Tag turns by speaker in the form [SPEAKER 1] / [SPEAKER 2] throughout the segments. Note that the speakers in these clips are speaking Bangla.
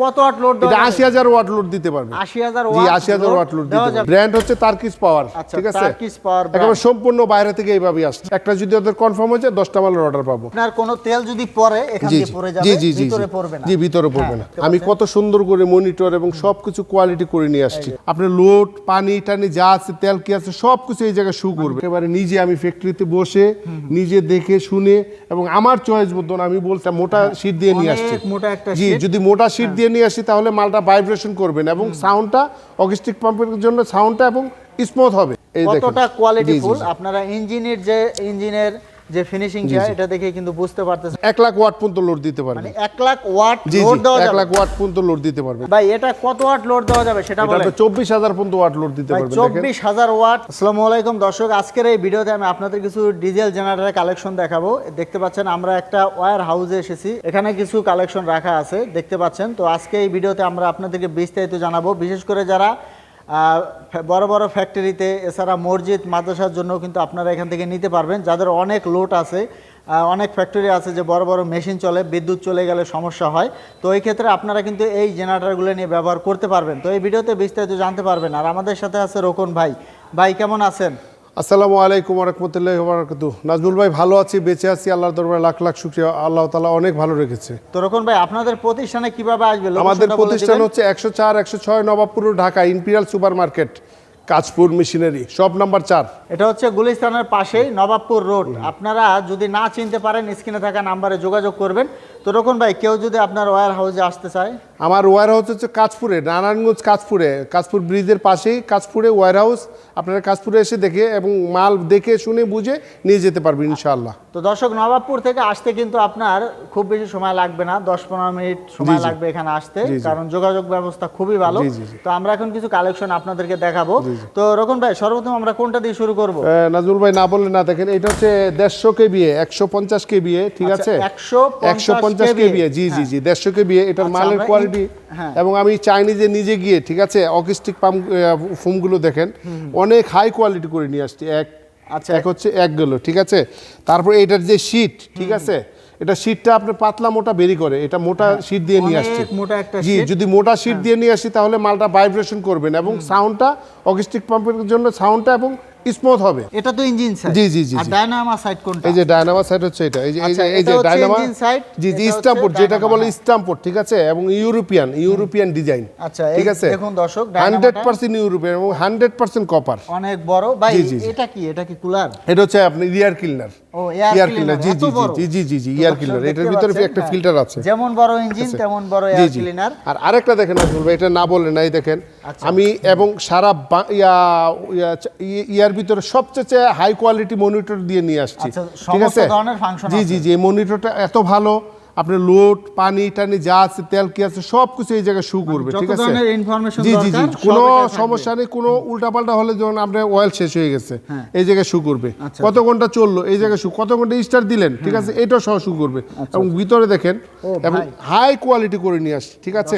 [SPEAKER 1] কত ওয়াট লোড
[SPEAKER 2] এটা আশি হাজার ওয়াট লোড দিতে পারবে।
[SPEAKER 1] আশি হাজার
[SPEAKER 2] জি আশি হাজার ওয়াট লোড দিতে পারবে। ব্র্যান্ড হচ্ছে তার্কিস পাওয়ার
[SPEAKER 1] আচ্ছা,
[SPEAKER 2] ঠিক আছে?
[SPEAKER 1] Brand।
[SPEAKER 2] একেবারে সম্পূর্ণ বাইরে থেকে এইভাবে আসছে। একটা যদি ওদের কনফার্ম হয়ে যায় দশটা মালের অর্ডার পাবো।
[SPEAKER 1] আপনার কোনো তেল যদি পরে এখান পড়ে যাবে ভিতরে পড়বে না।
[SPEAKER 2] জি ভিতরে পড়বে না।
[SPEAKER 1] হ্যাঁ,
[SPEAKER 2] আমি কত সুন্দর করে মনিটর এবং সবকিছু কোয়ালিটি করে নিয়ে আসছি। আপনার লোড পানি টানি যা আছে তেল কি আছে সবকিছু এই জায়গায় শু করবে। একেবারে নিজে আমি ফ্যাক্টরিতে বসে নিজে দেখে শুনে এবং আমার চয়েস মতন আমি বলতাম মোটা শীট দিয়ে নিয়ে আসছি।
[SPEAKER 1] মোটা একটা
[SPEAKER 2] জি যদি মোটা শীট দিয়ে নিয়ে আসি তাহলে মালটা ভাইব্রেশন করবে না এবং সাউন্ডটা অকিস্টিক পাম্পের জন্য সাউন্ডটা এবং স্মুথ হবে।
[SPEAKER 1] কতটা
[SPEAKER 2] কোয়ালিটিফুল।
[SPEAKER 1] আপনারা ইঞ্জিনের যে ইঞ্জিনের যে ফিনিশিং ফিনিশিংটা এটা দেখে কিন্তু বুঝতে পারতেছেন।
[SPEAKER 2] এক লাখ ওয়াট পর্যন্ত লোড দিতে পারবে।
[SPEAKER 1] মানে এক লাখ ওয়াট লোড দেওয়া যাবে।
[SPEAKER 2] লাখ ওয়াট পর্যন্ত লোড দিতে পারবে।
[SPEAKER 1] ভাই এটা কত ওয়াট লোড দেওয়া যাবে সেটা বলেন।
[SPEAKER 2] এটা চব্বিশ হাজার পর্যন্ত ওয়াট লোড দিতে পারবে দেখেন।
[SPEAKER 1] চব্বিশ হাজার ওয়াট। আসসালামু আলাইকুম দর্শক আজকের এই ভিডিওতে আমি আপনাদের কিছু ডিজেল জেনারেটর কালেকশন দেখাবো। দেখতে পাচ্ছেন আমরা একটা ওয়্যার হাউসে এসেছি। এখানে কিছু কালেকশন রাখা আছে দেখতে পাচ্ছেন। তো আজকে এই ভিডিওতে আমরা আপনাদেরকে বিস্তারিত জানাব। বিশেষ করে যারা বড় বড় ফ্যাক্টরিতে এছাড়া মসজিদ, মাদ্রাসার জন্য কিন্তু আপনারা এখান থেকে নিতে পারবেন। যাদের অনেক লোড আছে অনেক ফ্যাক্টরি আছে যে বড় বড় মেশিন চলে, বিদ্যুৎ চলে গেলে সমস্যা হয়। তো এই ক্ষেত্রে আপনারা কিন্তু এই জেনারেটারগুলো নিয়ে ব্যবহার করতে পারবেন। তো এই ভিডিওতে বিস্তারিত জানতে পারবেন। আর আমাদের সাথে আছে রোকন ভাই। ভাই, কেমন আছেন?
[SPEAKER 2] আসসালামু আলাইকুম রহমতুল্লাহ বারাকাতু নাজমুল ভাই ভালো আছি বেঁচে আছি আল্লাহর দরবারে লাখ লাখ শুক্রিয়া। আল্লাহ তালা অনেক ভালো রেখেছে।
[SPEAKER 1] তো রোকন ভাই আপনাদের প্রতিষ্ঠানে কীভাবে আসবে?
[SPEAKER 2] আমাদের প্রতিষ্ঠান হচ্ছে একশো চার একশো ছয় Nawabpur Dhaka imperial super market Kajpur machinery সব নাম্বার চার।
[SPEAKER 1] এটা হচ্ছে গুলিস্তানের পাশেই নবাবপুর রোড। আপনারা যদি না চিনতে পারেন স্ক্রিনে থাকা নাম্বারে যোগাযোগ করবেন। তো রোকন ভাই কেউ যদি আপনার ওয়্যার হাউসে আসতে চায়?
[SPEAKER 2] আমার ওয়ার হাউস হচ্ছে কাজপুরে নারায়ণগঞ্জ কাজপুরে কাজপুর ব্রিজের পাশেই কাজপুরে ওয়ার হাউস আপনারা কাজপুরে এসে দেখে এবং মাল দেখে শুনে বুঝে নিয়ে যেতে পারবেন ইনশাআল্লাহ।
[SPEAKER 1] তো দর্শক নবাবপুর থেকে আসতে কিন্তু আপনার খুব বেশি সময় লাগবে না দশ পনেরো মিনিট সময় লাগবে এখানে আসতে। কারণ যোগাযোগ ব্যবস্থা খুবই ভালো। তো আমরা এখন কিছু কালেকশন আপনাদেরকে দেখাবো। তো রকম ভাই সর্বপ্রথম আমরা কোনটা দিয়ে শুরু করব?
[SPEAKER 2] আহ, নাজমুল ভাই না বললে না দেখেন এটা হচ্ছে দেড়শো কে বিয়ে একশো পঞ্চাশ কে বিয়ে ঠিক
[SPEAKER 1] আচ্ছা,
[SPEAKER 2] আছে?
[SPEAKER 1] 150
[SPEAKER 2] একশো পঞ্চাশ জি জি জি দেড়শো এটার
[SPEAKER 1] আচ্ছা,
[SPEAKER 2] মালের কোয়ালিটি
[SPEAKER 1] হ্যাঁ।
[SPEAKER 2] এবং আমি চাইনিজে নিজে গিয়ে ঠিক আছে? অকিস্টিক পাম্প ফোমগুলো দেখেন। অনেক হাই কোয়ালিটি করে নিয়ে আসছি। এক
[SPEAKER 1] আচ্ছা।
[SPEAKER 2] এক হচ্ছে এক গেলো ঠিক আছে? তারপর এটার যে শীট ঠিক আছে? এটা শীটটা আপনার পাতলা মোটা বেরি করে। এটা মোটা শীট দিয়ে নিয়ে আসছি।
[SPEAKER 1] হ্যাঁ, মোটা একটা
[SPEAKER 2] জি যদি মোটা শীট দিয়ে নিয়ে আসি তাহলে মালটা ভাইব্রেশন করবেন। এবং সাউন্ডটা অকিস্টিক পাম্পের জন্য সাউন্ডটা এবং স্মুথ হবে।
[SPEAKER 1] এটা তো ইঞ্জিন সাইড
[SPEAKER 2] জি, জি, জি,
[SPEAKER 1] আর। ডায়নামা সাইড কোনটা?
[SPEAKER 2] এই যে ডায়নামা সাইড হচ্ছে এটা। এই যে এই
[SPEAKER 1] আচ্ছা,
[SPEAKER 2] যে ডায়নামা
[SPEAKER 1] engine
[SPEAKER 2] জি জি স্টাম্পোর্ড যেটাকে বলে স্টাম্পোর্ড ঠিক আছে? এবং ইউরোপিয়ান ইউরোপিয়ান ডিজাইন
[SPEAKER 1] আচ্ছা,
[SPEAKER 2] ঠিক আছে?
[SPEAKER 1] দেখুন দর্শক,
[SPEAKER 2] হান্ড্রেড
[SPEAKER 1] Dynamo-টা-
[SPEAKER 2] পার্সেন্ট ইউরোপিয়ান এবং হান্ড্রেড পার্সেন্ট কপার
[SPEAKER 1] অনেক বড়। ভাই। এটা কি? এটা কি কুলার
[SPEAKER 2] এটা হচ্ছে আপনি ইয়ার ক্লিনার
[SPEAKER 1] ও
[SPEAKER 2] ইয়ার জি জি জি জি জি জি ইয়ার এটার ভিতরে একটা
[SPEAKER 1] হ্যাঁ।
[SPEAKER 2] ফিল্টার আছে।
[SPEAKER 1] যেমন বড় ইঞ্জিন তেমন বড়
[SPEAKER 2] জি
[SPEAKER 1] এয়ার ক্লিনার
[SPEAKER 2] আর আরেকটা দেখেন আসল এটা না বললে নাই দেখেন।
[SPEAKER 1] আচ্ছা।
[SPEAKER 2] আমি এবং সারা ইয়া ইয়া- ইয়ার ভিতরে সবচেয়ে হাই কোয়ালিটি মনিটর দিয়ে নিয়ে আসছি।
[SPEAKER 1] আচ্ছা,
[SPEAKER 2] ঠিক আছে? জি জি জি মনিটরটা এত ভালো আপনার লোড পানি টানি যা আছে তেল কি আছে সব কিছু এই জায়গায় শু করবে ঠিক আছে? জি জি জি কোনো সমস্যা নেই কোনো উল্টাপাল্টা হলে যেমন আপনার অয়েল শেষ হয়ে গেছে
[SPEAKER 1] হ্যাঁ।
[SPEAKER 2] এই জায়গায় শু করবে।
[SPEAKER 1] আচ্ছা,
[SPEAKER 2] কত ঘণ্টা চলল এই জায়গায় শু কত ঘণ্টা স্টার দিলেন ঠিক আছে? এটাও সহ শু করবে। এবং ভিতরে দেখেন এবং হাই কোয়ালিটি করে নিয়ে আসছি ঠিক আছে?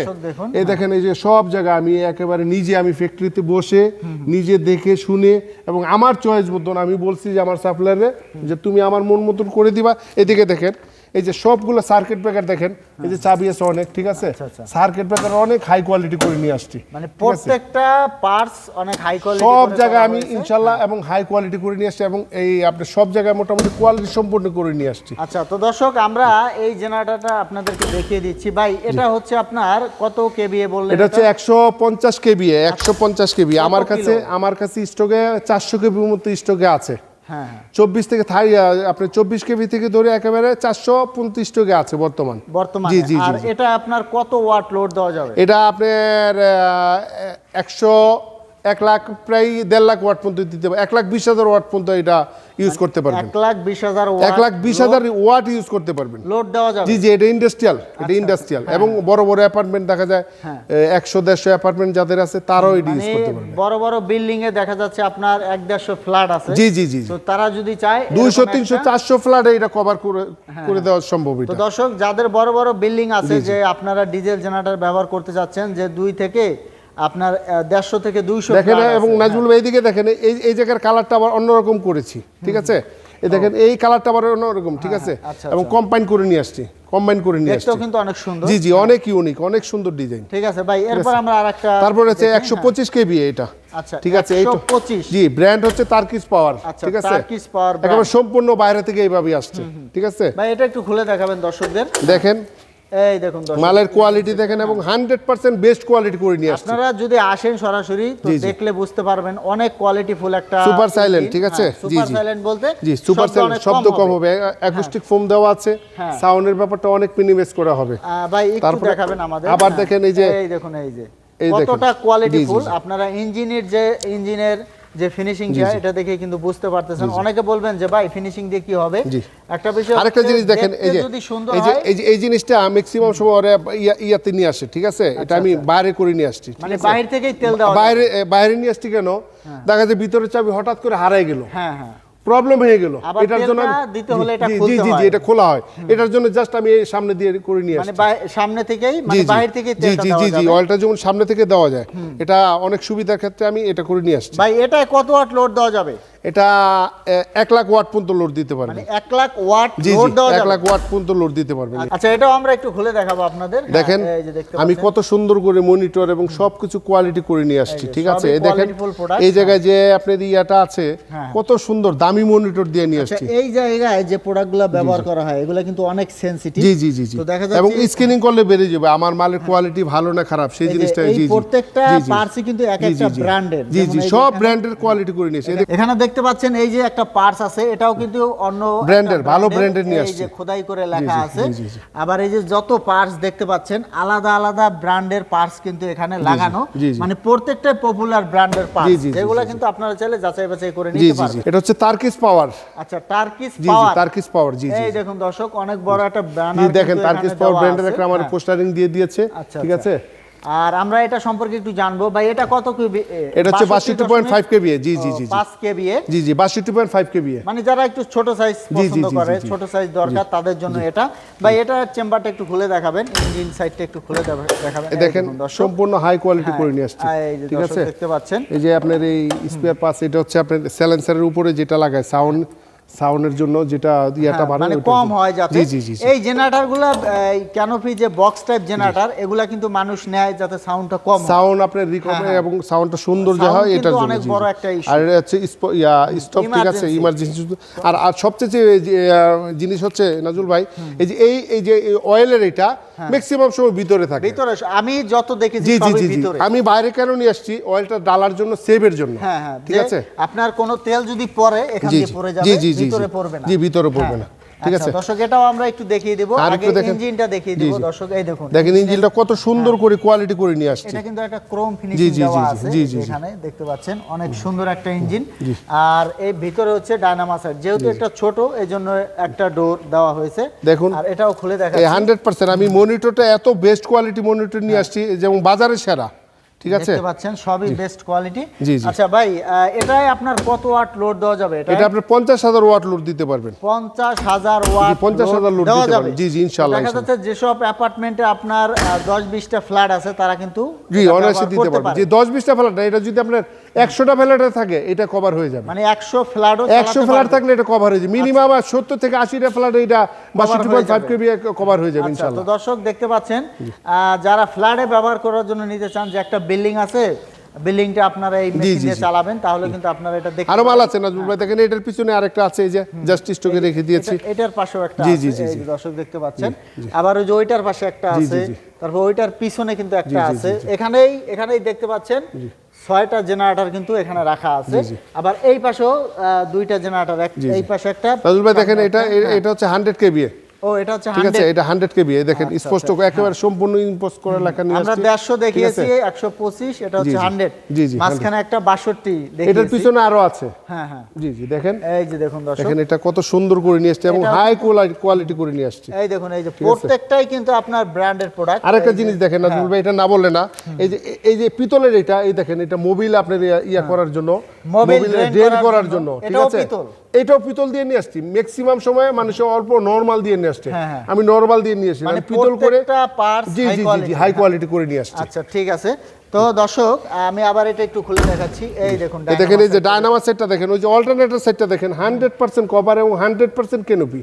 [SPEAKER 2] এই দেখেন এই যে সব জায়গায় আমি একেবারে নিজে আমি ফ্যাক্টরিতে বসে নিজে দেখে শুনে এবং আমার চয়েস মতন আমি বলছি যে আমার সাপ্লায়ারে যে তুমি আমার মন মতন করে দিবা। এদিকে দেখেন এই যে সবগুলো সার্কিট ব্রেকার দেখেন এই যে চাবি আছে অনেক ঠিক আছে?
[SPEAKER 1] আচ্ছা।
[SPEAKER 2] সার্কিট ব্রেকার অনেক হাই কোয়ালিটি করে নিয়ে আসছি
[SPEAKER 1] মানে প্রত্যেকটা পার্টস অনেক হাই কোয়ালিটি
[SPEAKER 2] সব জায়গায় আমি ইনশাল্লাহ এবং হাই কোয়ালিটি করে নিয়ে আসছি এবং এই আপনি সব জায়গায় মোটামুটি কোয়ালিটি সম্পূর্ণ করে নিয়ে আসছি।
[SPEAKER 1] আচ্ছা তো দর্শক আমরা এই জেনারেটরটা আপনাদেরকে দেখিয়ে দিচ্ছি। ভাই এটা হচ্ছে আপনার কত কেবিএ বললেন
[SPEAKER 2] এটা হচ্ছে একশো পঞ্চাশ কেবি একশো পঞ্চাশ কেবি
[SPEAKER 1] কত
[SPEAKER 2] আমার কাছে আমার কাছে স্টকে চারশো কেবির মতো স্টকে আছে।
[SPEAKER 1] হ্যাঁ হ্যাঁ।
[SPEAKER 2] চব্বিশ থেকে থাই আপনি চব্বিশ কেভি থেকে ধরে একেবারে চারশো পঁয়ত্রিশ টকে আছে বর্তমান।
[SPEAKER 1] বর্তমান।
[SPEAKER 2] জি জি
[SPEAKER 1] আর। এটা আপনার কত ওয়াট লোড দেওয়া যাবে?
[SPEAKER 2] এটা আপনার একশো এক লাখ প্রায় দেড় লাখ ওয়াট পর্যন্ত দিতে পারবে। এক লাখ বিশ হাজার ওয়াট পর্যন্ত এটা ইউজ করতে পারবেন।
[SPEAKER 1] এক লাখ বিশ হাজার
[SPEAKER 2] এক লাখ বিশ হাজার ওয়াট ইউজ করতে পারবেন।
[SPEAKER 1] লোড দেওয়া যাবে।
[SPEAKER 2] জি জি এটা ইন্ডাস্ট্রিয়াল এটা ইন্ডাস্ট্রিয়াল এবং বড় বড় অ্যাপার্টমেন্ট দেখা যায়
[SPEAKER 1] হ্যাঁ।
[SPEAKER 2] একশো দেড়শো অ্যাপার্টমেন্ট যাদের আছে তারাও এটা ইউজ
[SPEAKER 1] মানে
[SPEAKER 2] করতে পারবে।
[SPEAKER 1] বড় বড় বিল্ডিং এ দেখা যাচ্ছে আপনার এক দেড়শো ফ্ল্যাট আছে।
[SPEAKER 2] জি জি জি জি।
[SPEAKER 1] তো তারা যদি চায়
[SPEAKER 2] দুইশো তিনশো চারশো ফ্ল্যাট এটা কভার করে করে দেওয়া সম্ভব
[SPEAKER 1] তো দর্শক যাদের বড় বড় বিল্ডিং আছে যে আপনারা ডিজেল জেনারেটর ব্যবহার করতে যাচ্ছেন যে দুই থেকে আপনার দেড়শো থেকে দুইশো
[SPEAKER 2] দেখেন এবং নাজমুল ভাই এদিকে দেখেন এই এই জায়গার কালারটা আবার অন্যরকম করেছি ঠিক আছে? এই দেখেন এই কালারটা আবার অন্যরকম ঠিক আছে?
[SPEAKER 1] আচ্ছা,
[SPEAKER 2] এবং কম্বাইন করে নিয়ে আসছি কম্বাইন করে নিয়ে আসছি।
[SPEAKER 1] কিন্তু অনেক সুন্দর।
[SPEAKER 2] জি জি অনেক ইউনিক অনেক সুন্দর ডিজাইন
[SPEAKER 1] ঠিক আছে ভাই এরপর আমরা আরেকটা
[SPEAKER 2] তারপর
[SPEAKER 1] হ্যাঁ।
[SPEAKER 2] পঁচিশ কেবি এটা
[SPEAKER 1] আচ্ছা
[SPEAKER 2] ঠিক আছে? এই তো
[SPEAKER 1] 125
[SPEAKER 2] জি ব্র্যান্ড হচ্ছে তার্কিস পাওয়ার
[SPEAKER 1] আচ্ছা,
[SPEAKER 2] ঠিক আছে?
[SPEAKER 1] Power brand।
[SPEAKER 2] একেবারে সম্পূর্ণ বাইরে থেকে এইভাবে আসছে ঠিক আছে?
[SPEAKER 1] ভাই এটা একটু খুলে দেখাবেন দর্শকদের।
[SPEAKER 2] দেখেন
[SPEAKER 1] এই দেখুন
[SPEAKER 2] মালের কোয়ালিটি দেখেন এবং হান্ড্রেড পার্সেন্ট বেস্ট কোয়ালিটি করে নিয়ে আসছে
[SPEAKER 1] আপনারা যদি আসেন সরাসরি তো। দেখলে বুঝতে পারবেন অনেক কোয়ালিটিফুল একটা
[SPEAKER 2] Super silent, ঠিক আছে?
[SPEAKER 1] সুপার। সাইলেন্ট বলতে
[SPEAKER 2] জি সুপার
[SPEAKER 1] শব্দ
[SPEAKER 2] শব্দ কম হবে অ্যাকুস্টিক ফোম দেওয়া আছে
[SPEAKER 1] হ্যাঁ।
[SPEAKER 2] সাউন্ডের ব্যাপারটা অনেক মিনিমাইজ করা হবে
[SPEAKER 1] ভাই একটু দেখাবেন আমাদের
[SPEAKER 2] আবার
[SPEAKER 1] হ্যাঁ।
[SPEAKER 2] দেখেন এই যে-
[SPEAKER 1] এই দেখুন এই যে। কতটা
[SPEAKER 2] জি, জি।
[SPEAKER 1] আপনারা ইঞ্জিনের যে ইঞ্জিনের যে ফিনিশিং এটা দেখে কিন্তু বুঝতে পারতেছেন। অনেকে বলবেন যে ভাই ফিনিশিং দিয়ে কি হবে? একটা বিষয়
[SPEAKER 2] আরেকটা জিনিস দেখেন এই যে এই যে
[SPEAKER 1] হয়
[SPEAKER 2] এই যে এই জিনিসটা ম্যাক্সিমাম সময় ওরা ইয়াতে নিয়ে আসে ঠিক আছে? এটা আমি বাইরে করে নিয়ে আসছি
[SPEAKER 1] মানে বাইরে থেকেই তেল দাও
[SPEAKER 2] বাইরে বাইরে নিয়ে আসছি কেন? দেখা যায় ভিতরের চাবি হঠাৎ করে হারাই গেল।
[SPEAKER 1] হ্যাঁ হ্যাঁ।
[SPEAKER 2] প্রবলেম হয়ে গেল। এটার জন্য
[SPEAKER 1] দিতে হলে এটা
[SPEAKER 2] জি, জি জি জি এটা খোলা হয়। এটার জন্য জাস্ট আমি এই সামনে দিয়ে করে নিয়ে
[SPEAKER 1] মানে
[SPEAKER 2] আসছি।
[SPEAKER 1] বাই- সামনে থেকেই মানে বাইরে থেকে
[SPEAKER 2] জি জি জি জি অয়েলটা যেমন সামনে থেকে দেওয়া যায় এটা অনেক সুবিধার ক্ষেত্রে আমি এটা করে নিয়ে আসছি।
[SPEAKER 1] ভাই এটা কত ওয়াট লোড দেওয়া যাবে?
[SPEAKER 2] এটা এক লাখ ওয়াট পর্যন্ত লোড দিতে পারবে।
[SPEAKER 1] মানে এক লাখ ওয়াট লোড দেওয়া
[SPEAKER 2] এক লাখ ওয়াট পর্যন্ত লোড দিতে পারবেন
[SPEAKER 1] আচ্ছা এটাও আমরা একটু খুলে দেখাবো আপনাদের। হ্যাঁ,
[SPEAKER 2] দেখেন আমি কত সুন্দর করে মনিটর এবং সবকিছু কোয়ালিটি করে নিয়ে আসছি ঠিক আছে? এই দেখেন এই জায়গায় যে আপনার ইয়াটা আছে
[SPEAKER 1] হ্যাঁ।
[SPEAKER 2] কত সুন্দর দামি মনিটর দিয়ে নিয়ে
[SPEAKER 1] আচ্ছা
[SPEAKER 2] আসছি।
[SPEAKER 1] এই জায়গায় যে প্রোডাক্টগুলো ব্যবহার করা হয় এগুলো কিন্তু অনেক সেনসিটিভ
[SPEAKER 2] জি জি জি জি।
[SPEAKER 1] তো দেখা
[SPEAKER 2] এবং স্ক্রিনিং করলে বেরিয়ে যাবে আমার মালের কোয়ালিটি ভালো না খারাপ সেই জিনিসটা জি জি।
[SPEAKER 1] প্রত্যেকটা
[SPEAKER 2] জি।
[SPEAKER 1] কিন্তু এক একটা। ব্র্যান্ডের
[SPEAKER 2] জি জি সব ব্র্যান্ডের কোয়ালিটি করে নিয়েছি। এই দেখেন,
[SPEAKER 1] এখানে দেখতে পাচ্ছেন এই যে একটা পার্টস আছে এটাও কিন্তু অন্য
[SPEAKER 2] Brand-এর, ভালো
[SPEAKER 1] brand-এর
[SPEAKER 2] নিয়ে
[SPEAKER 1] এই
[SPEAKER 2] আসছে।
[SPEAKER 1] যে খোদাই করে লেখা আছে। আবার এই যে যত পার্টস দেখতে পাচ্ছেন আলাদা আলাদা ব্র্যান্ডের পার্টস কিন্তু এখানে লাগানো। মানে প্রত্যেকটা পপুলার ব্র্যান্ডের
[SPEAKER 2] জি, জি।
[SPEAKER 1] কিন্তু আপনারা চাইলে যাচাই বাছাই করে নিতে পারবেন।
[SPEAKER 2] এটা হচ্ছে তার্কিস পাওয়ার
[SPEAKER 1] আচ্ছা
[SPEAKER 2] জি
[SPEAKER 1] পাওয়ার
[SPEAKER 2] তার্কিস পাওয়ার জি জি
[SPEAKER 1] এই দেখুন দর্শক অনেক বড় একটা ব্যানার
[SPEAKER 2] দেখেন তার্কিস পাওয়ার ব্র্যান্ডের একটা আমার পোস্টারিং দিয়ে দিয়েছে।
[SPEAKER 1] আচ্ছা,
[SPEAKER 2] ঠিক
[SPEAKER 1] আচ্ছা।
[SPEAKER 2] আছে?
[SPEAKER 1] আর আমরা এটা সম্পর্কে একটু জানব। ভাই এটা কত কেবি
[SPEAKER 2] এটা হচ্ছে বাষট্টি পয়েন্ট ফাইভ কেবি জি জি জি জি।
[SPEAKER 1] পাঁচ কেবিএ
[SPEAKER 2] জি জি বাষট্টি পয়েন্ট ফাইভ কেবি
[SPEAKER 1] মানে যারা একটু ছোট সাইজ পছন্দ করে। ছোট সাইজ দরকার তাদের জন্য এটা। ভাই এটা চেম্বারটা একটু খুলে দেখাবেন ইঞ্জিন সাইডটা একটু খুলে দেখাবেন।
[SPEAKER 2] দেখেন সম্পূর্ণ হাই কোয়ালিটি
[SPEAKER 1] হ্যাঁ,
[SPEAKER 2] করে নিয়ে আসছি।
[SPEAKER 1] আর এই যে
[SPEAKER 2] ঠিক আছে?
[SPEAKER 1] দেখতে পাচ্ছেন।
[SPEAKER 2] এই যে আপনার এই স্পেয়ার পাস এটা হচ্ছে আপনার স্যালেন্সারের উপরে যেটা লাগায় সাউন্ড সাউন্ডের জন্য যেটা ইয়াটা
[SPEAKER 1] হ্যাঁ,
[SPEAKER 2] বানায়
[SPEAKER 1] মানে কম হয় যাতে।
[SPEAKER 2] জি জি।
[SPEAKER 1] এই জেনারেটরগুলা ক্যানোপি যে বক্স টাইপ জেনারেটর এগুলা কিন্তু মানুষ নেয় যাতে সাউন্ডটা কম হয়।
[SPEAKER 2] সাউন্ড আপনার রিকভারি
[SPEAKER 1] হ্যাঁ।
[SPEAKER 2] এবং সাউন্ডটা সুন্দর যে হয় এটার জন্য
[SPEAKER 1] অনেক বড় একটা issue।
[SPEAKER 2] আর হচ্ছে ইয়া স্টপ ঠিক আছে? ইমার্জেন্সি আর আর সবচেয়ে যে জিনিস হচ্ছে নাজুল ভাই এই যে এই এই যে অয়েলের এটা ম্যাক্সিমাম সময় ভিতরে থাকে।
[SPEAKER 1] ভিতরে আমি যত দেখেছি সবই ভিতরে।
[SPEAKER 2] আমি বাইরে কেন নিয়ে আসছি? অয়েলটা ডালার জন্য সেভের জন্য।
[SPEAKER 1] হ্যাঁ হ্যাঁ।
[SPEAKER 2] ঠিক আছে?
[SPEAKER 1] আপনার কোনো তেল যদি পরে এখান দিয়ে পড়ে যাবে।
[SPEAKER 2] জি, জি,
[SPEAKER 1] ভিতরে পড়বে না।
[SPEAKER 2] জি, ভিতরে পড়বে না। ঠিক
[SPEAKER 1] আচ্ছা,
[SPEAKER 2] আছে?
[SPEAKER 1] দর্শক এটাও আমরা একটু দেখিয়ে দেব। আগে ইঞ্জিনটা দেখিয়ে দেব। দর্শক এই দেখুন।
[SPEAKER 2] দেখেন ইঞ্জিনটা কত সুন্দর করে কোয়ালিটি করে নিয়ে আসছে।
[SPEAKER 1] এটা কিন্তু একটা ক্রোম ফিনিশিং দেওয়া আছে
[SPEAKER 2] জি, জি।
[SPEAKER 1] এখানে দেখতে পাচ্ছেন অনেক সুন্দর একটা ইঞ্জিন আর এই ভিতরে হচ্ছে ডায়নামাসাইড যেহেতু এটা ছোট এই জন্য একটা ডোর দেওয়া হয়েছে।
[SPEAKER 2] দেখুন।
[SPEAKER 1] আর এটাও খুলে দেখা
[SPEAKER 2] এই হান্ড্রেড পার্সেন্ট আমি মনিটরটা এত বেস্ট কোয়ালিটি মনিটর নিয়ে আসছি যেমন বাজারে সেরা। ঠিক আছে?
[SPEAKER 1] দেখতে পাচ্ছেন সবই বেস্ট কোয়ালিটি। আচ্ছা ভাই এটায় আপনার কত ওয়াট লোড দেওয়া যাবে? এটা
[SPEAKER 2] এটা পঞ্চাশ হাজার ওয়াট লোড দিতে পারবেন।
[SPEAKER 1] পঞ্চাশ হাজার ওয়াট
[SPEAKER 2] 50,000 load
[SPEAKER 1] দেওয়া
[SPEAKER 2] দিতে
[SPEAKER 1] যাবে।
[SPEAKER 2] জি, জি, ইনশাআল্লাহ,
[SPEAKER 1] দেখা যাচ্ছে যেসব অ্যাপার্টমেন্টে আপনার দশ বিশটা ফ্ল্যাট আছে তারা কিন্তু
[SPEAKER 2] জি অনায়াসে দিতে
[SPEAKER 1] করতে
[SPEAKER 2] পারবেন।
[SPEAKER 1] পারে।
[SPEAKER 2] যে দশ বিশটা ফ্ল্যাট না এটা যদি আপনার একশোটা ফ্ল্যাটে থাকে এটা কভার হয়ে যাবে।
[SPEAKER 1] মানে একশো ফ্ল্যাটও
[SPEAKER 2] একশো ফ্ল্যাট থাকলে এটা কভার হয়ে যাবে। মিনিমাম আর সত্তর থেকে আশিটা ফ্ল্যাট এটা। কেবি কভার হয়ে যাবে।
[SPEAKER 1] আচ্ছা তো দর্শক দেখতে পাচ্ছেন আহ, যারা ফ্ল্যাটে ব্যবহার করার জন্য নিতে চান যে একটা বিল্ডিং আছে বিল্ডিংটা আপনারা এই মেশিন। চালাবেন তাহলে কিন্তু আপনারা এটা দেখতে
[SPEAKER 2] আরও মাল আছে নাজমুল ভাই। দেখেন এটার পিছনে আরেকটা আছে এই যে জাস্ট স্টকে রেখে দিয়েছি।
[SPEAKER 1] এটার পাশেও একটা আছে, এই দর্শক দেখতে পাচ্ছেন। আবার ওই যে ওইটার পাশে একটা আছে। তারপর ওইটার পিছনে কিন্তু একটা আছে। এখানেই এখানেই দেখতে পাচ্ছেন ছয়টা জেনারেটর কিন্তু এখানে রাখা আছে। আবার এই পাশেও দুইটা জেনারেটর এই পাশে একটা
[SPEAKER 2] ভাই দেখেন এটা
[SPEAKER 1] হ্যাঁ।
[SPEAKER 2] এটা হচ্ছে হান্ড্রেড কেবি
[SPEAKER 1] ও এটা হচ্ছে
[SPEAKER 2] ঠিক আছে এটা হান্ড্রেড কেবি দেখেন স্পষ্ট একেবারে সম্পূর্ণ ইম্পোজ করা লেখা নিয়ে
[SPEAKER 1] আমরা
[SPEAKER 2] আসছি।
[SPEAKER 1] দেড়শো
[SPEAKER 2] ঠিক
[SPEAKER 1] দেখিয়েছি
[SPEAKER 2] আছে?
[SPEAKER 1] একশো পঁচিশ এটা হচ্ছে
[SPEAKER 2] জি, জি। জি,
[SPEAKER 1] মাঝখানে একটা বাষট্টি
[SPEAKER 2] এটার পিছনে আরও আছে।
[SPEAKER 1] হ্যাঁ হ্যাঁ।
[SPEAKER 2] জি জি দেখেন।
[SPEAKER 1] এই যে দেখুন দর্শক।
[SPEAKER 2] দেখেন এটা কত সুন্দর করে নিয়ে আসছে এবং হাই কোয়ালিটি করে নিয়ে আসছে।
[SPEAKER 1] এই দেখুন এই যে প্রত্যেকটাই কিন্তু আপনার ব্র্যান্ডের প্রোডাক্ট
[SPEAKER 2] আরেকটা জিনিস দেখেন
[SPEAKER 1] হ্যাঁ।
[SPEAKER 2] নাজমুল ভাই এটা না বললে না। এই যে এই যে পিতলের এটা এই দেখেন এটা মোবিল আপনার ইয়া- ইয়া করার জন্য।
[SPEAKER 1] মোবিল
[SPEAKER 2] ড্রেন
[SPEAKER 1] করার জন্য।
[SPEAKER 2] ঠিক আছে। এটাও পিতল দিয়ে নিয়ে আসছি ম্যাক্সিমাম সময় মানুষ অল্প নরমাল দিয়ে নিয়ে আসছে
[SPEAKER 1] হ্যাঁ, হ্যাঁ।
[SPEAKER 2] আমি নরমাল দিয়ে নিয়ে আসছি
[SPEAKER 1] মানে
[SPEAKER 2] পিতল করে জি জি জি হাই। কোয়ালিটি করে নিয়ে আসছি
[SPEAKER 1] আচ্ছা ঠিক আছে তো দর্শক আমি আবার এটা একটু খুলে দেখাচ্ছি। এই দেখুন
[SPEAKER 2] দেখেন এই যে ডায়নামা সেটটা দেখেন ওই যে অল্টারনেটর সেটটা দেখেন হান্ড্রেড পার্সেন্ট কভার এবং হান্ড্রেড পার্সেন্ট কেনোপি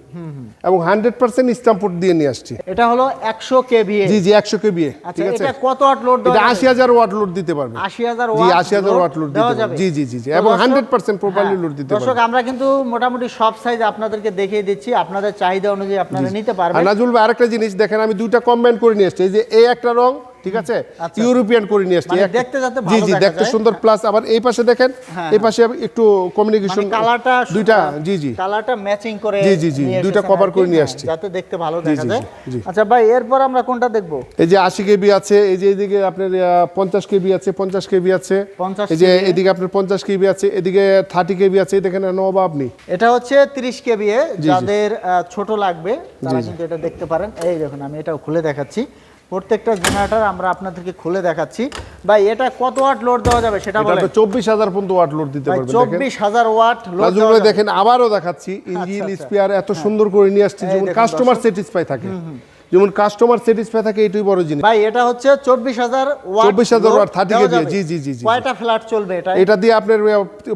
[SPEAKER 2] এবং হান্ড্রেড পার্সেন্ট স্টাম্পোর্ট দিয়ে নিয়ে আসছি।
[SPEAKER 1] এটা হলো একশো কেভিএ।
[SPEAKER 2] জি জি একশো কেবি
[SPEAKER 1] আচ্ছা
[SPEAKER 2] ঠিক আছে?
[SPEAKER 1] এটা কত ওয়াট লোড
[SPEAKER 2] এটা আশি হাজার ওয়াট লোড দিতে পারবে।
[SPEAKER 1] আশি হাজার
[SPEAKER 2] জি আশি হাজার ওয়াট লোড দিতে পারবে। জি জি জি জি এবং হান্ড্রেড পার্সেন্ট প্রপারলি লোড দিতে
[SPEAKER 1] দর্শক আমরা কিন্তু মোটামুটি সব সাইজ আপনাদেরকে দেখিয়ে দিচ্ছি। আপনাদের চাহিদা অনুযায়ী আপনারা নিতে পারবেন।
[SPEAKER 2] নাজুল ভাই আরেকটা জিনিস দেখেন আমি দুইটা কম্বাইন করে নিয়ে আসছি। এই যে এই একটা রং ঠিক আছে?
[SPEAKER 1] আচ্ছা।
[SPEAKER 2] ইউরোপিয়ান করে নিয়ে আসছি।
[SPEAKER 1] মানে দেখতে যাতে
[SPEAKER 2] জি জি দেখতে সুন্দর প্লাস আবার এই পাশে দেখেন
[SPEAKER 1] হ্যাঁ,
[SPEAKER 2] এই পাশে একটু কমিউনিকেশন
[SPEAKER 1] কালারটা
[SPEAKER 2] দুইটা জি জি।
[SPEAKER 1] কালারটা ম্যাচিং করে
[SPEAKER 2] জি, জি, জি, দুইটা
[SPEAKER 1] এসেছেন
[SPEAKER 2] cover
[SPEAKER 1] আর কি,
[SPEAKER 2] করে নিয়ে
[SPEAKER 1] হ্যাঁ,
[SPEAKER 2] আসছি।
[SPEAKER 1] যাতে দেখতে ভালো দেখা যায়। আচ্ছা ভাই এরপর আমরা কোনটা দেখব?
[SPEAKER 2] এই যে আশি কেবি আছে এই যে এদিকে আপনার পঞ্চাশ কেবি আছে পঞ্চাশ কেবি আছে। এই যে এদিকে আপনার পঞ্চাশ কেবি আছে এদিকে থার্টি কেবি আছে দেখেন নবা আপনি।
[SPEAKER 1] এটা হচ্ছে 30 কেভিএ
[SPEAKER 2] জি।
[SPEAKER 1] যাদের ছোট লাগবে তারা। কিন্তু এটা দেখতে পারেন। এই দেখুন আমি এটাও খুলে দেখাচ্ছি। প্রত্যেকটা জেনারেটর আমরা আপনাদেরকে খুলে দেখাচ্ছি। ভাই এটা কত ওয়াট লোড দেওয়া যাবে সেটা বলেন।
[SPEAKER 2] চব্বিশ হাজার পর্যন্ত ওয়াট লোড দিতে
[SPEAKER 1] পারবে
[SPEAKER 2] পারবেন দেখেন।
[SPEAKER 1] চব্বিশ হাজার ওয়াট লোড
[SPEAKER 2] দেওয়া যাবে। দেখেন আবারও দেখাচ্ছি ইঞ্জিন
[SPEAKER 1] স্পিয়ার
[SPEAKER 2] স্পেয়ার এত সুন্দর করে নিয়ে আসছে যেমন কাস্টমার স্যাটিসফাই থাকে। যেমন কাস্টমার স্যাটিসফাই থাকে এটাই বড় জিনিস।
[SPEAKER 1] ভাই এটা হচ্ছে চব্বিশ হাজার
[SPEAKER 2] 24,000
[SPEAKER 1] লোড
[SPEAKER 2] ওয়াট, 30
[SPEAKER 1] দেওয়া
[SPEAKER 2] KVA, জি, জি, জি, জি।
[SPEAKER 1] কয়টা ফ্ল্যাট চলবে এটা?
[SPEAKER 2] এটা দিয়ে আপনার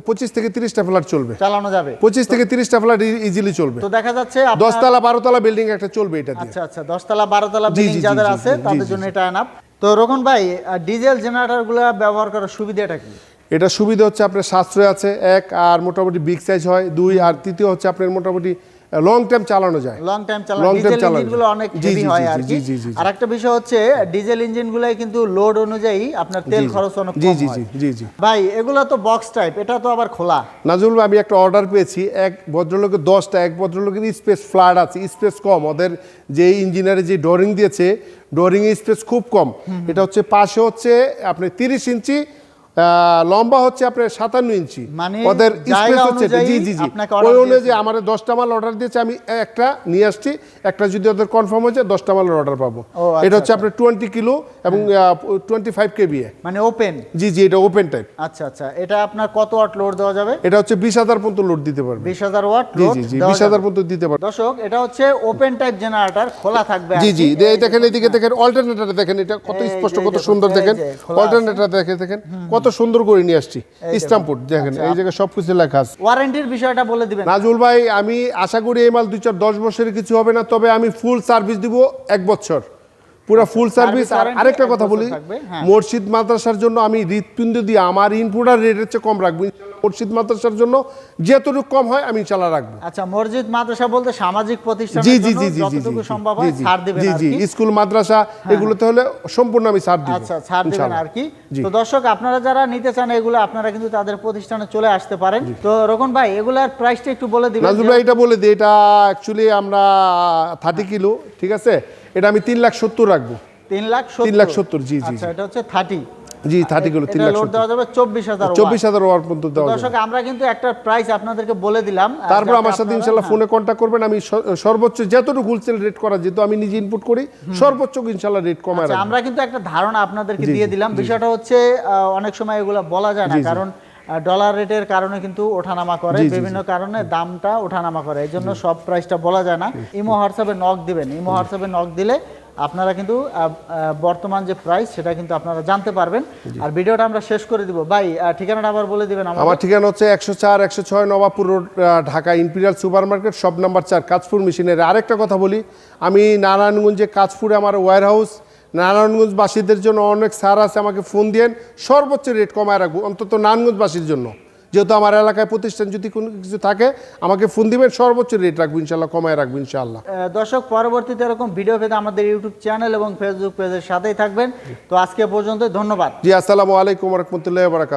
[SPEAKER 2] পঁচিশ থেকে তিরিশটা ফ্ল্যাট চলবে।
[SPEAKER 1] চালানো যাবে।
[SPEAKER 2] পঁচিশ থেকে তিরিশটা ফ্ল্যাট ইজিলি চলবে।
[SPEAKER 1] তো দেখা যাচ্ছে আপনার-
[SPEAKER 2] দশতলা বারোতলা বিল্ডিং একটা চলবে এটা দিয়ে।
[SPEAKER 1] আচ্ছা আচ্ছা দশতলা বারোতলা বিল্ডিং যাদের আছে তাদের জন্য এটা এনাফ তো রকন ভাই ডিজেল জেনারেটরগুলো ব্যবহার করার সুবিধাটা কি?
[SPEAKER 2] এটা সুবিধা হচ্ছে আপনার সাশ্রয় আছে এক আর মোটামুটি বিগ সাইজ হয় দুই আর তৃতীয় হচ্ছে আপনার মোটামুটি লং টাইম চালানো যায়।
[SPEAKER 1] লং টাইম চালানো ডিজেল
[SPEAKER 2] চালানো
[SPEAKER 1] ইঞ্জিনগুলো অনেক হেভি হয়
[SPEAKER 2] জি,
[SPEAKER 1] আর কি।
[SPEAKER 2] জি, জি, জি।
[SPEAKER 1] আর একটা বিষয় হচ্ছে ডিজেল ইঞ্জিন গুলাই কিন্তু লোড অনুযায়ী আপনার তেল
[SPEAKER 2] জি, জি।
[SPEAKER 1] খরচ অনেক
[SPEAKER 2] জি
[SPEAKER 1] কম
[SPEAKER 2] জি
[SPEAKER 1] হয়।
[SPEAKER 2] জি জি জি।
[SPEAKER 1] ভাই এগুলো তো বক্স টাইপ এটা তো আবার খোলা।
[SPEAKER 2] নাজুল ভাই, আমি একটা অর্ডার পেয়েছি। এক ভদ্রলোকের দশটা এক ভদ্রলোকের স্পেস ফ্ল্যাট আছে স্পেস কম। ওদের যে ইঞ্জিনিয়ারে যে ডোরিং দিয়েছে ডোরিং স্পেস খুব কম। এটা হচ্ছে পাশে হচ্ছে আপনি তিরিশ ইঞ্চি আহ, লম্বা হচ্ছে আপনার সাতান্ন ইঞ্চি।
[SPEAKER 1] মানে
[SPEAKER 2] ওদের স্পেস হচ্ছে জি জি জি। ওই অনুযায়ী দশটা মাল অর্ডার দিয়েছে আমি একটা নিয়ে আসছি। একটা যদি ওদের কনফার্ম হয়ে যায় দশটা মালের অর্ডার পাবো।
[SPEAKER 1] আচ্ছা,
[SPEAKER 2] এটা হচ্ছে আপনার টোয়েন্টি কিলো এবং টোয়েন্টি ফাইভ কেবিএ
[SPEAKER 1] মানে ওপেন
[SPEAKER 2] জি জি এটা ওপেন টাইপ
[SPEAKER 1] আচ্ছা আচ্ছা। এটা আপনার কত ওয়াট লোড দেওয়া যাবে?
[SPEAKER 2] এটা হচ্ছে বিশ হাজার পর্যন্ত লোড দিতে পারবে।
[SPEAKER 1] বিশ হাজার ওয়াট
[SPEAKER 2] জি জি জি বিশ হাজার পর্যন্ত দিতে পারবে।
[SPEAKER 1] দর্শক এটা হচ্ছে ওপেন টাইপ জেনারেটর খোলা থাকবে
[SPEAKER 2] জি জি এই দেখেন এদিকে দেখেন অল্টারনেটর দেখেন এটা কত স্পষ্ট কত সুন্দর দেখেন। অল্টারনেটর দেখে দেখেন কত সুন্দর করে নিয়ে আসছি। ইসলামপুর দেখেন
[SPEAKER 1] আচ্ছা,
[SPEAKER 2] এই জায়গায় সবকিছু লেখা আছে।
[SPEAKER 1] ওয়ারেন্টির বিষয়টা বলে দিবেন।
[SPEAKER 2] নাজুল ভাই আমি আশা করি এই মাল দুই চার দশ বছরের কিছু হবে না তবে আমি ফুল সার্ভিস দিব এক বছর। পুরো ফুল সার্ভিস আর আরেকটা কথা বলি
[SPEAKER 1] হ্যাঁ।
[SPEAKER 2] মসজিদ মাদ্রাসার জন্য আমি হৃৎপিণ্ড দিয়ে আমার ইনপুট আর রেটের চেয়ে কম রাখব। মসজিদ মাদ্রাসার জন্য যতটুকু কম হয় আমি ইনশাল্লাহ রাখব।
[SPEAKER 1] আচ্ছা মসজিদ মাদ্রাসা বলতে সামাজিক প্রতিষ্ঠানের
[SPEAKER 2] জি জি জি জি জি
[SPEAKER 1] সম্ভব হয় ছাড় দিবেন
[SPEAKER 2] জি জি
[SPEAKER 1] হ্যাঁ।
[SPEAKER 2] স্কুল মাদ্রাসা এগুলোতে হলে সম্পূর্ণ আমি ছাড় দিব
[SPEAKER 1] আচ্ছা ছাড় দিবেন আর কি। তো দর্শক আপনারা যারা নিতে চান এগুলো আপনারা কিন্তু তাদের প্রতিষ্ঠানে চলে আসতে পারেন। তো রকম ভাই এগুলার প্রাইসটা একটু বলে দিবেন।
[SPEAKER 2] নাজুল ভাই এটা বলে দিই এটা অ্যাকচুয়ালি আমরা থার্টি কিলো ঠিক আছে? এটা আমি তিন লাখ সত্তর রাখব।
[SPEAKER 1] তিন লাখ
[SPEAKER 2] তিন লাখ সত্তর, জি, জি,
[SPEAKER 1] আচ্ছা। এটা হচ্ছে থার্টি
[SPEAKER 2] জি থার্টি কিলো তিন লাখ
[SPEAKER 1] দেওয়া যাবে চব্বিশ হাজার
[SPEAKER 2] চব্বিশ হাজার ওয়ার পর্যন্ত দেওয়া
[SPEAKER 1] দর্শক আমরা কিন্তু একটা প্রাইস আপনাদেরকে বলে দিলাম।
[SPEAKER 2] তারপর আমার সাথে ইনশাল্লাহ। ফোনে কন্ট্যাক্ট করবেন। আমি সর্বোচ্চ যতটুকু হোলসেল রেট করা যেহেতু আমি নিজে ইনপুট করি সর্বোচ্চ ইনশাল্লাহ রেট কমায়
[SPEAKER 1] আচ্ছা, আমরা কিন্তু একটা ধারণা আপনাদেরকে দিয়ে দিলাম। বিষয়টা হচ্ছে অনেক সময় এগুলো বলা যায় না। কারণ ডলার রেটের কারণে কিন্তু ওঠানামা করে। বিভিন্ন কারণে দামটা ওঠানামা করে। এই জন্য সব প্রাইসটা বলা যায় না। ইমো হোয়াটসঅ্যাপে নক দিবেন। ইমো হোয়াটসঅ্যাপে নক দিলে আপনারা কিন্তু বর্তমান যে প্রাইস সেটা কিন্তু আপনারা জানতে পারবেন। আর ভিডিওটা আমরা শেষ করে দিব। ভাই ঠিকানাটা আবার বলে দিবেন
[SPEAKER 2] আমার ঠিকানা হচ্ছে একশো চার একশো ছয় Nawabpur road Dhaka imperial super market সব নাম্বার চার কাজপুর মেশিনের আরেকটা কথা বলি আমি নারায়ণগঞ্জে কাজপুরে আমার ওয়ার হাউস নারায়ণগঞ্জবাসীদের জন্য অনেক সার আছে আমাকে ফোন দিয়েন সর্বোচ্চ রেট কমায় রাখব অন্তত নারায়ণগঞ্জবাসীর জন্য। যেহেতু আমার এলাকায় প্রতিষ্ঠান যদি কোনো কিছু থাকে আমাকে ফোন দিবেন সর্বোচ্চ রেট রাখব ইনশাল্লাহ কমায় রাখব ইনশাল্লাহ
[SPEAKER 1] দর্শক পরবর্তীতে এরকম ভিডিও পেতে আমাদের ইউটিউব চ্যানেল এবং ফেসবুক পেজের সাথেই থাকবেন। তো আজকে পর্যন্ত ধন্যবাদ।
[SPEAKER 2] জি আসসালামু আলাইকুম রহমতুল্লাহ বারাকাত